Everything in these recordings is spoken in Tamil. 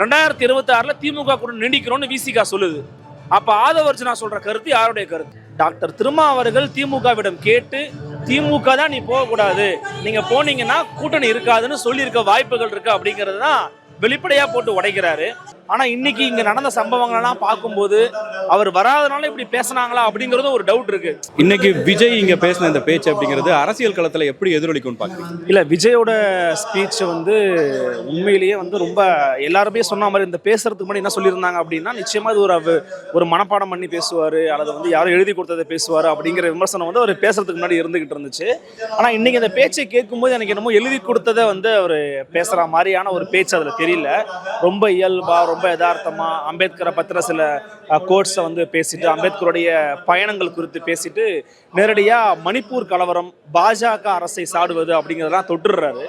ரெண்டாயிரத்தி இருபத்தி ஆறில் திமுக கூட நீடிக்கிறோம்னு விசிகா சொல்லுது. அப்போ ஆதவர்ஜனா சொல்கிற கருத்து யாருடைய கருத்து? டாக்டர் திருமா அவர்கள் திமுகவிடம் கேட்டு திமுக தான் நீ போகக்கூடாது நீங்கள் போனீங்கன்னா கூட்டணி இருக்காதுன்னு சொல்லியிருக்க வாய்ப்புகள் இருக்கு அப்படிங்கிறது தான் வெளிப்படையாக போட்டு உடைக்கிறாரு. ஆனா இன்னைக்கு இங்க நடந்த சம்பவங்கள்லாம் பார்க்கும்போது அவர் வராதனால இப்படி பேசுனாங்களா அப்படிங்கறது ஒரு டவுட் இருக்கு. இன்னைக்கு விஜய் இங்க பேசின இந்த பேச்சு அப்படிங்கிறது அரசியல் களத்துல எப்படி எதிரொலிக்கும்னு பாக்குறீங்க? இல்ல விஜயோட ஸ்பீச் வந்து உண்மையிலேயே வந்து ரொம்ப எல்லாருமே சொன்ன மாதிரி இந்த பேசுறதுக்கு முன்னாடி என்ன சொல்லியிருந்தாங்க அப்படின்னா நிச்சயமா இது ஒரு ஒரு மனப்பாடம் பண்ணி பேசுவாரு அல்லது வந்து யாரும் எழுதி கொடுத்ததை பேசுவாரு அப்படிங்கிற விமர்சனம் வந்து அவர் பேசுறதுக்கு முன்னாடி இருந்துகிட்டு இருந்துச்சு. ஆனா இன்னைக்கு இந்த பேச்சை கேட்கும்போது எனக்கு என்னமோ எழுதி கொடுத்ததை வந்து அவர் பேசுற மாதிரியான ஒரு பேச்சு அதுல தெரியல. ரொம்ப இயல்பா ரொம்ப யதார்த்தமாக அம்பேத்கரை பத்திர சில கோட்ஸை வந்து பேசிட்டு அம்பேத்கருடைய பயணங்கள் குறித்து பேசிட்டு நேரடியாக மணிப்பூர் கலவரம் பாஜக அரசை சாடுவது அப்படிங்கிறதெல்லாம் தொட்டுடுறாரு.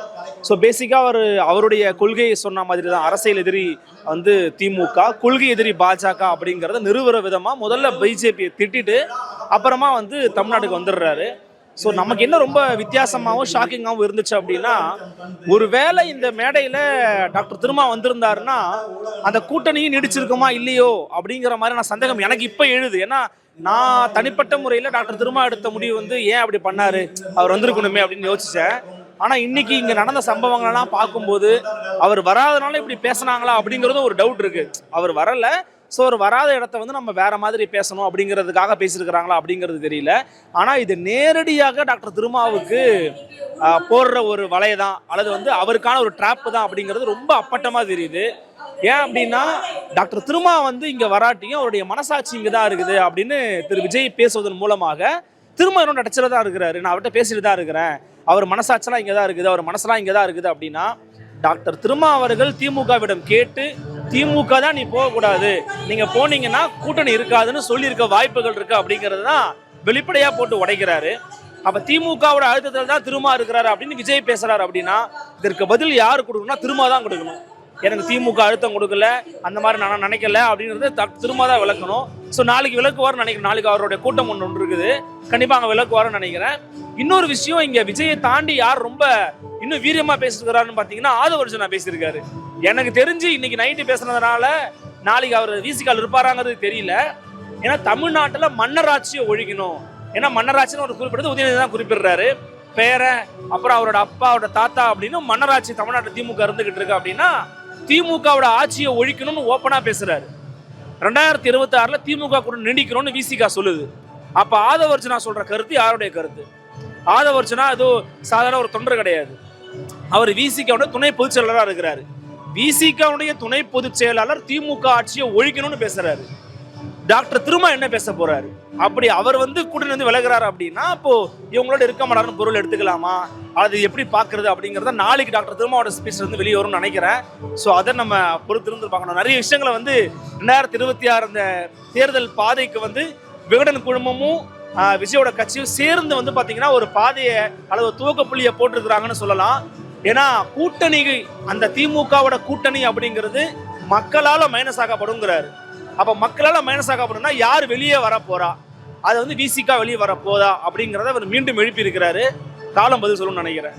ஸோ பேசிக்காக அவர் அவருடைய கொள்கையை சொன்ன மாதிரி தான் அரசியல் எதிரி வந்து திமுக கொள்கை எதிரி பாஜக அப்படிங்கிறத நிறுவுற விதமாக முதல்ல பிஜேபியை திட்டிட்டு அப்புறமா வந்து தமிழ்நாட்டுக்கு வந்துடுறாரு. ஸோ நமக்கு என்ன ரொம்ப வித்தியாசமாகவும் ஷாக்கிங்காகவும் இருந்துச்சு அப்படின்னா ஒருவேளை இந்த மேடையில் டாக்டர் திருமா வந்திருந்தாருன்னா அந்த கூட்டணியும் நீடிச்சிருக்குமா இல்லையோ அப்படிங்கிற மாதிரி நான் சந்தேகம். எனக்கு இப்போ எழுது. ஏன்னா நான் தனிப்பட்ட முறையில் டாக்டர் திருமா எடுத்த முடிவு வந்து ஏன் அப்படி பண்ணாரு? அவர் வந்திருக்கணுமே அப்படின்னு யோசிச்சேன். ஆனால் இன்னைக்கு இங்கே நடந்த சம்பவங்கள்லாம் பார்க்கும்போது அவர் வராதனால இப்படி பேசுனாங்களா அப்படிங்கிறதும் ஒரு டவுட் இருக்கு. அவர் வரல. ஸோ அவர் வராத இடத்த வந்து நம்ம வேறு மாதிரி பேசணும் அப்படிங்கிறதுக்காக பேசியிருக்கிறாங்களா அப்படிங்கிறது தெரியல. ஆனால் இது நேரடியாக டாக்டர் திருமாவுக்கு போடுற ஒரு வலை தான் அல்லது வந்து அவருக்கான ஒரு ட்ராப் தான் அப்படிங்கிறது ரொம்ப அப்பட்டமாக தெரியுது. ஏன் அப்படின்னா டாக்டர் திருமா வந்து இங்கே வராட்டியும் அவருடைய மனசாட்சி இங்கே தான் இருக்குது அப்படின்னு திரு. விஜய் பேசுவதன் மூலமாக திரும்ப என்னோட நடிச்சிட தான் இருக்கிறாரு. நான் அவர்கிட்ட பேசிட்டு தான் இருக்கிறேன். அவர் மனசாட்சிலாம் இங்கே தான் இருக்குது. அவர் மனசெலாம் இங்கே தான் இருக்குது அப்படின்னா டாக்டர் திருமா அவர்கள் திமுகவிடம் கேட்டு திமுக தான் நீ போகக்கூடாது நீங்கள் போனீங்கன்னா கூட்டணி இருக்காதுன்னு சொல்லியிருக்க வாய்ப்புகள் இருக்குது அப்படிங்கிறது தான் வெளிப்படையாக போட்டு உடைக்கிறாரு. அப்போ திமுகவோட அழுத்தத்தில் தான் திருமா இருக்கிறாரு அப்படின்னு விஜய் பேசுகிறாரு அப்படின்னா இதற்கு பதில் யார் கொடுக்கணும்னா திருமா தான் கொடுக்கணும். எனக்கு திமுக அழுத்தம் கொடுக்கல அந்த மாதிரி நான் நினைக்கல அப்படிங்கிறது த- திரும்ப தான் விளக்கணும். ஸோ நாளைக்கு விளக்குவார்னு நினைக்கிறேன். நாளைக்கு அவருடைய கூட்டம் ஒன்று ஒன்று இருக்குது. கண்டிப்பாக அங்கே விளக்குவார்னு நினைக்கிறேன். இன்னொரு விஷயம் இங்கே விஜயை தாண்டி யார் ரொம்ப இன்னும் வீரியமாக பேசிருக்கிறாருன்னு பார்த்தீங்கன்னா ஆதவர்ஜனா பேசியிருக்காரு. எனக்கு தெரிஞ்சு இன்னைக்கு நைட்டு பேசுனதுனால நாளைக்கு அவர் வீசிக்கால் இருப்பாராங்கிறது தெரியல. ஏன்னா தமிழ்நாட்டில் மன்னராட்சியை ஒழிக்கணும். ஏன்னா மன்னராட்சின்னு ஒரு குறிப்பிடுறது உதயநிதி தான் குறிப்பிடுறாரு. பேரன் அப்புறம் அவரோட அப்பா அவரோட தாத்தா அப்படின்னு மன்னராட்சி தமிழ்நாட்டில் திமுக இருந்துகிட்டு இருக்கு அப்படின்னா திமுகவோட ஆட்சியை ஒழிக்கணும்னு ஓப்பனாக பேசுறாரு. ரெண்டாயிரத்தி இருபத்தி ஆறில் திமுக கூட நீடிக்கிறோம்னு விசிகா சொல்லுது. அப்போ ஆதவர்ஜனா சொல்கிற கருத்து யாருடைய கருத்து? ஆதவர்ஜனா அது சாதாரண ஒரு தொண்டர் கிடையாது. அவர் விசிகாவுடைய துணை பொதுச் செயலராக இருக்கிறாரு. விசிகாவுடைய துணை பொதுச் செயலாளர் திமுக ஆட்சியை ஒழிக்கணும்னு பேசுகிறாரு டாக்டர் திரும்ப என்ன பேச போறாரு? அப்படி அவர் வந்து கூட்டணி வந்து அப்படின்னா அப்போ இவங்களோட இருக்க மாட்டாருன்னு பொருள் எடுத்துக்கலாமா? அது எப்படி பாக்குறது அப்படிங்கறத நாளைக்கு டாக்டர் திருமாவோட ஸ்பீச் வந்து வெளியே வரும்னு நினைக்கிறேன். ஸோ அதை நம்ம பொறுத்திருந்து பார்க்கணும். நிறைய விஷயங்களை வந்து ரெண்டாயிரத்தி இருபத்தி ஆறு அந்த தேர்தல் பாதைக்கு வந்து விகடன் குழுமமும் விஜயோட கட்சியும் சேர்ந்து வந்து பார்த்தீங்கன்னா ஒரு பாதையை அல்லது ஒரு துவக்க புள்ளியை போட்டிருக்கிறாங்கன்னு சொல்லலாம். ஏன்னா கூட்டணி அந்த திமுகவோட கூட்டணி அப்படிங்கிறது மக்களால் மைனஸ் ஆகப்படுங்கிறாரு. அப்போ மக்களால் மைனஸ் ஆகப்படும்னா யார் வெளியே வர போறா அது வந்து விசிக்கா வெளியே வர போதா அப்படிங்கிறத அவர் மீண்டும் எழுப்பியிருக்கிறாரு. காலம் பதில் சொல்லணும்னு நினைக்கிறேன்.